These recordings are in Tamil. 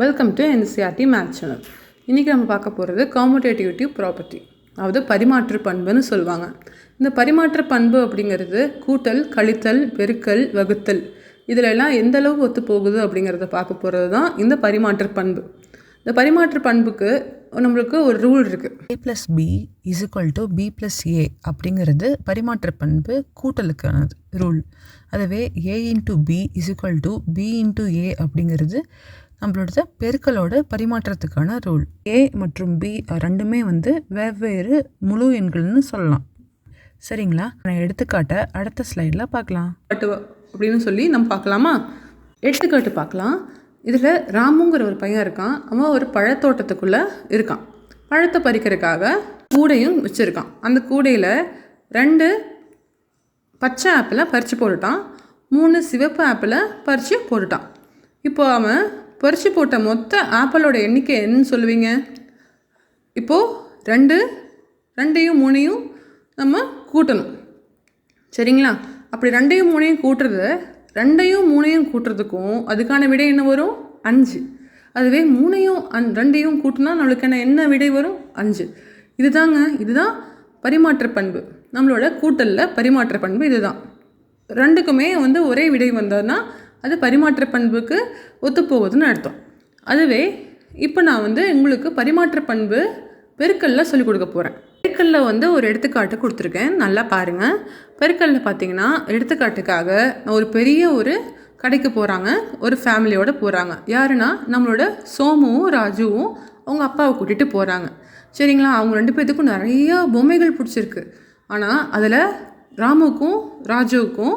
Welcome to NCERT math channel இன்றைக்கி நம்ம பார்க்க போகிறது காம்படேட்டிவிட்டி ப்ராப்பர்ட்டி அதாவது பரிமாற்று பண்புன்னு சொல்லுவாங்க. இந்த பரிமாற்று பண்பு அப்படிங்கிறது கூட்டல் கழித்தல் பெருக்கல் வகுத்தல். இதிலெல்லாம் எந்த அளவு ஒத்து போகுது அப்படிங்கிறத பார்க்க போகிறது தான் இந்த பரிமாற்று பண்பு. இந்த பரிமாற்று பண்புக்கு நம்மளுக்கு ஒரு ரூல் இருக்குது A plus B is equal to B plus A அப்படிங்கிறது பரிமாற்ற பண்பு கூட்டலுக்கானது ரூல் அதுவே A into B is equal to B into A அப்படிங்கிறது நம்மளோட பெருக்கலோட பரிமாற்றத்துக்கான ரூல் ஏ மற்றும் பி ரெண்டுமே வந்து வெவ்வேறு முழு எண்கள்னு சொல்லலாம். சரிங்களா? நான் எடுத்துக்காட்ட அடுத்த ஸ்லைடில் பார்க்கலாம். அப்படின்னு சொல்லி நம்ம பார்க்கலாமா? எடுத்துக்காட்டு பார்க்கலாம். இதில் ராமுங்கிற ஒரு பையன் இருக்கான். அவன் ஒரு பழத்தோட்டத்துக்குள்ளே இருக்கான். பழத்தை பறிக்கிறதுக்காக கூடையும் வச்சுருக்கான். அந்த கூடையில் ரெண்டு பச்சை ஆப்பிளை பறித்து போட்டுட்டான். மூணு சிவப்பு ஆப்பிளை பறித்து போட்டுட்டான். இப்போ அவன் பறித்து போட்ட மொத்த ஆப்பிளோட எண்ணிக்கை என்னன்னு சொல்லுவீங்க? இப்போது ரெண்டு ரெண்டையும் மூணையும் நம்ம கூட்டணும். சரிங்களா? அப்படி ரெண்டையும் மூணையும் கூட்டுறது ரெண்டையும் மூணையும் கூட்டுறதுக்கும் அதுக்கான விடை என்ன வரும்? அஞ்சு. அதுவே மூணையும் அந் ரெண்டையும் கூட்டினா நம்மளுக்கான என்ன விடை வரும்? அஞ்சு. இதுதாங்க இதுதான் பரிமாற்ற பண்பு. நம்மளோட கூட்டலில் பரிமாற்ற பண்பு இதுதான். ரெண்டுக்குமே வந்து ஒரே விடை வந்ததுன்னா அது பரிமாற்ற பண்புக்கு ஒத்துப்போகுதுன்னு அர்த்தம். அதுவே இப்போ நான் வந்து உங்களுக்கு பரிமாற்ற பண்பு பெருக்கல்ல சொல்லிக் கொடுக்க போகிறேன் பெருக்கல்ல வந்து ஒரு எடுத்துக்காட்டு கொடுத்துருக்கேன். நல்லா பாருங்கள் பெருக்கல்ல பார்த்தீங்கன்னா எடுத்துக்காட்டுக்காக நான் ஒரு பெரிய ஒரு கடைக்கு போகிறாங்க ஒரு ஃபேமிலியோடு போகிறாங்க யாருன்னா நம்மளோட சோமுவும் ராஜுவும் அவங்க அப்பாவை கூட்டிகிட்டு போகிறாங்க சரிங்களா? அவங்க ரெண்டு பேர்த்துக்கும் நிறையா பொம்மைகள் பிடிச்சிருக்கு. ஆனால் அதில் ராமுக்கும் ராஜுவுக்கும்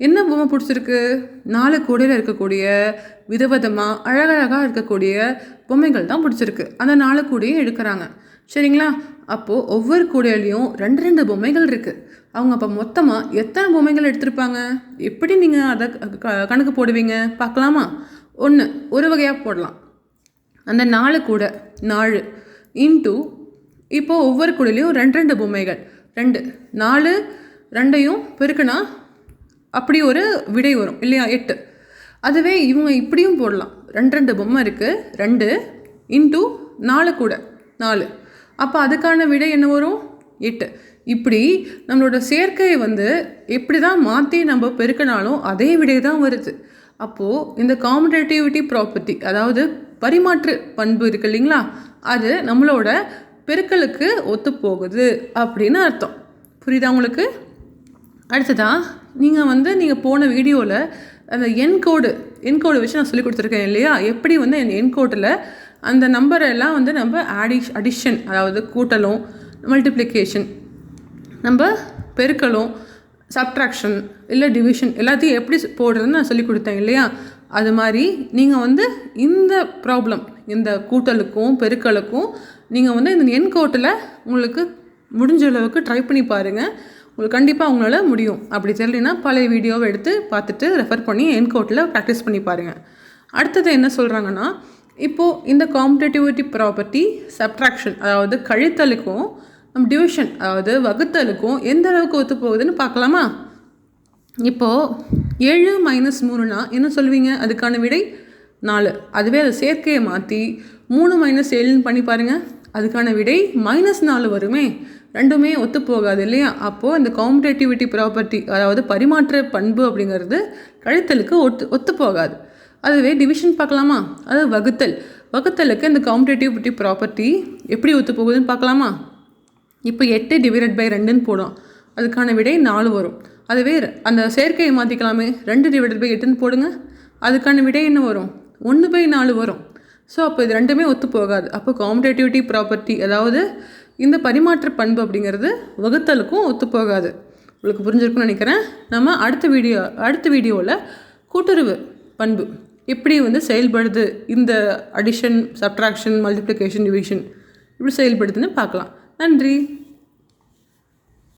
என்ன பொம்மை பிடிச்சிருக்கு? நாலு கூடையில் இருக்கக்கூடிய விதவிதமாக அழகழகாக இருக்கக்கூடிய பொம்மைகள் தான் பிடிச்சிருக்கு. அந்த நாலு கூடையும் எடுக்கிறாங்க. சரிங்களா? அப்போது ஒவ்வொரு கூடையிலையும் ரெண்டு ரெண்டு பொம்மைகள் இருக்குது அவங்க அப்போ மொத்தமாக எத்தனை பொம்மைகள் எடுத்திருப்பாங்க? எப்படி நீங்கள் அதை க- கணக்கு போடுவீங்க? பார்க்கலாமா? ஒன்று ஒரு வகையாக போடலாம். அந்த நாலு கூடை நாலு இன்ட்டு இப்போது ஒவ்வொரு கூடையிலையும் ரெண்டு ரெண்டு பொம்மைகள் ரெண்டு நாலு ரெண்டையும் பெருக்குனா அப்படி ஒரு விடை வரும் இல்லையா? எட்டு. அதுவே இவங்க இப்படியும் போடலாம். ரெண்டு ரெண்டு பொம்மை இருக்குது ரெண்டு இன்ட்டு நாலு கூட. நாலு. அப்போ அதுக்கான விடை என்ன வரும்? எட்டு. இப்படி நம்மளோட சேர்க்கையை வந்து எப்படி தான் மாற்றி நம்ம பெருக்கினாலும் அதே விடை தான் வருது. அப்போது இந்த காம்படேட்டிவிட்டி ப்ராப்பர்ட்டி அதாவது பரிமாற்று பண்பு இருக்கு இல்லைங்களா? அது நம்மளோட பெருக்கலுக்கு ஒத்து போகுது அப்படின்னு அர்த்தம். புரியுதா உங்களுக்கு? அடுத்ததான் நீங்கள் வந்து நீங்கள் போன வீடியோவில் அந்த என்கோடு கோடு வச்சு நான் சொல்லி கொடுத்துருக்கேன் இல்லையா? எப்படி வந்து என் என்கோட்டில் அந்த நம்பரை எல்லாம் வந்து நம்ம ஆடிஷ் அடிஷன் அதாவது கூட்டலும் மல்டிப்ளிகேஷன் நம்ம பெருக்கலும் சப்ட்ராக்ஷன் இல்லை டிவிஷன் எல்லாத்தையும் எப்படி போடுறதுன்னு நான் சொல்லி கொடுத்தேன் இல்லையா? அது மாதிரி நீங்கள் வந்து இந்த ப்ராப்ளம் இந்த கூட்டலுக்கும் பெருக்கலுக்கும் நீங்கள் வந்து இந்த என்கோட்டில் உங்களுக்கு முடிஞ்ச அளவுக்கு ட்ரை பண்ணி பாருங்கள் உங்களுக்கு கண்டிப்பாக உங்களால் முடியும். அப்படி தெரியலனா பழைய வீடியோவை எடுத்து பார்த்துட்டு ரெஃபர் பண்ணி என்கோட்டில் ப்ராக்டிஸ் பண்ணி பாருங்கள் அடுத்தது என்ன சொல்கிறாங்கன்னா இப்போது இந்த காம்படேட்டிவிட்டி ப்ராப்பர்ட்டி சப்ட்ராக்ஷன் அதாவது கழித்தலுக்கும் நம்ம டிவிஷன் அதாவது வகுத்தலுக்கும் எந்த அளவுக்கு ஒத்து போகுதுன்னு பார்க்கலாமா? இப்போது ஏழு மைனஸ் மூணுனா என்ன சொல்லுவீங்க அதுக்கான விடை நாலு. அதுவே அதை சேர்க்கையை மாற்றி மூணு மைனஸ் ஏழுன்னு பண்ணி பாருங்கள் அதுக்கான விடை மைனஸ் நாலு வருமே. ரெண்டுமே ஒத்து போகாது இல்லையா? அப்போது இந்த காம்படேட்டிவிட்டி ப்ராப்பர்ட்டி அதாவது பரிமாற்ற பண்பு அப்படிங்கிறது கழித்தலுக்கு ஒத்து ஒத்து போகாது அதுவே டிவிஷன் பார்க்கலாமா? அது வகுத்தல். வகுத்தலுக்கு இந்த காம்படேட்டிவிட்டி ப்ராப்பர்ட்டி எப்படி ஒத்து போகுதுன்னு பார்க்கலாமா? இப்போ எட்டு டிவைடட் பை ரெண்டுன்னு போடும் அதுக்கான விடை நாலு வரும். அதுவே அந்த சேர்க்கையை மாற்றிக்கலாமே ரெண்டு டிவைடட் பை எட்டுன்னு போடுங்க. அதுக்கான விடை என்ன வரும்? ஒன்று பை நாலு வரும். ஸோ அப்போ இது ரெண்டுமே ஒத்து போகாது. அப்போ காம்படேட்டிவிட்டி ப்ராப்பர்ட்டி அதாவது இந்த பரிமாற்ற பண்பு அப்படிங்கிறது வகுத்தலுக்கும் ஒத்து போகாது. உங்களுக்கு புரிஞ்சிருக்கும்னு நினைக்கிறேன். நம்ம அடுத்த வீடியோ அடுத்த வீடியோவில் கூட்டுறவு பண்பு எப்படி வந்து செயல்படுது இந்த அடிஷன் சப்ட்ராக்ஷன் மல்டிப்ளிகேஷன் டிவிஷன் இப்படி செயல்படுதுன்னு பார்க்கலாம். நன்றி.